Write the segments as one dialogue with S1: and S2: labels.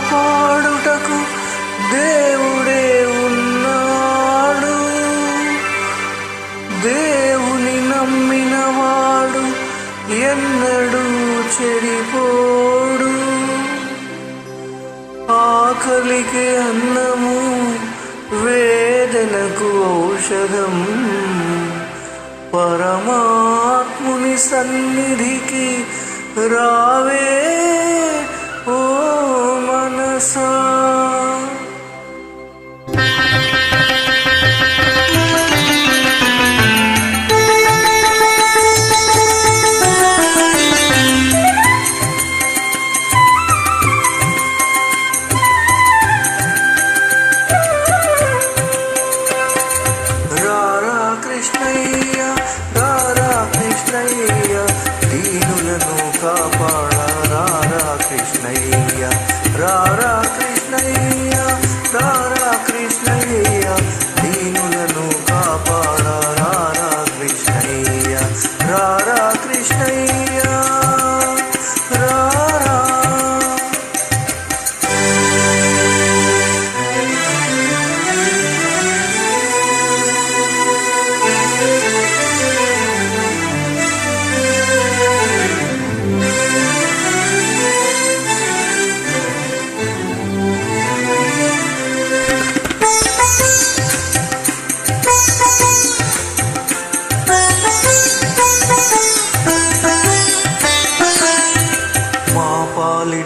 S1: కాపాడుటకు దేవుడే ఉన్నాడు. దేవుని నమ్మినవాడు ఎన్నడూ చెడిపోడు. ఆకలికి అన్నము వేదనకు ఔషధం. పరమాత్ముని సన్నిధికి రావే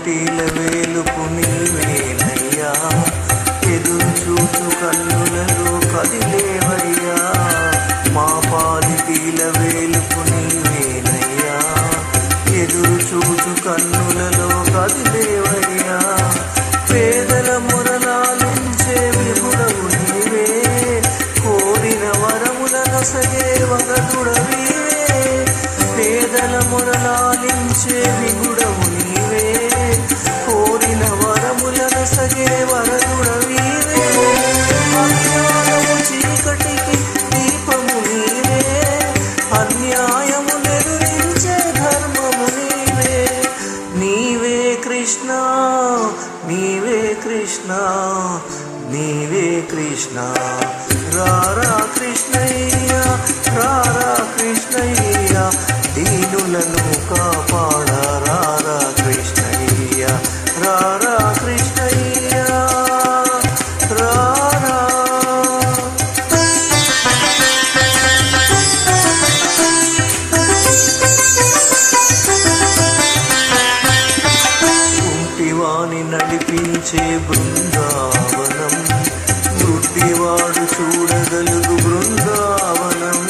S1: పాలిటీల వేలుపు నీవేనయ్యా ఎదురు చూచు కన్నులలో కదిలేవయ్యా. మా పాలిటీల వేలుపు నీవేనయ్యా ఎదురు చూచు కన్నులలో కదిలేవయ్యా. పేదల మురళాలించే విభుడవు నీవే. కోరిన వరములను సగే వగదుడవీవే. పేదల మురళాలించే కృష్ణ నీవే కృష్ణ నీవే కృష్ణ. రారా కృష్ణయ్య రారా కృష్ణయ్య దీనులను కాపా బృందావనం. గుడ్డివాడు చూడగలుగు బృందావనం.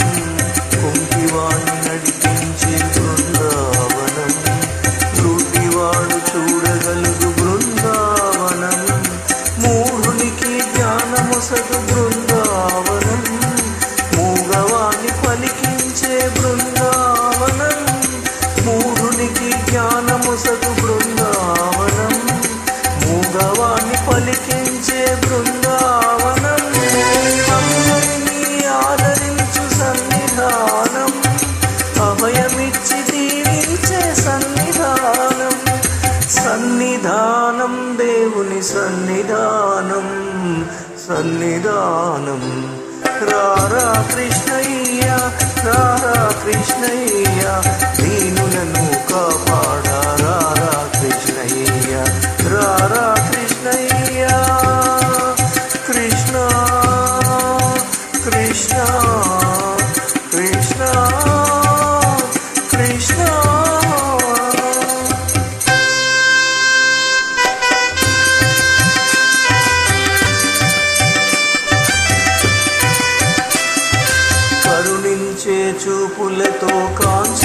S1: కుంటివాణి నడిపించే బృందావనం. గుడ్డివాడు చూడగలుగు బృందావనం. మూఢునికి జ్ఞానముసగు బృందావనం దేవుని సన్నిధానం సన్నిధానం. రారా కృష్ణయ్య రారా కృష్ణయ్య దీనులను కాపా चुपुल तो कांच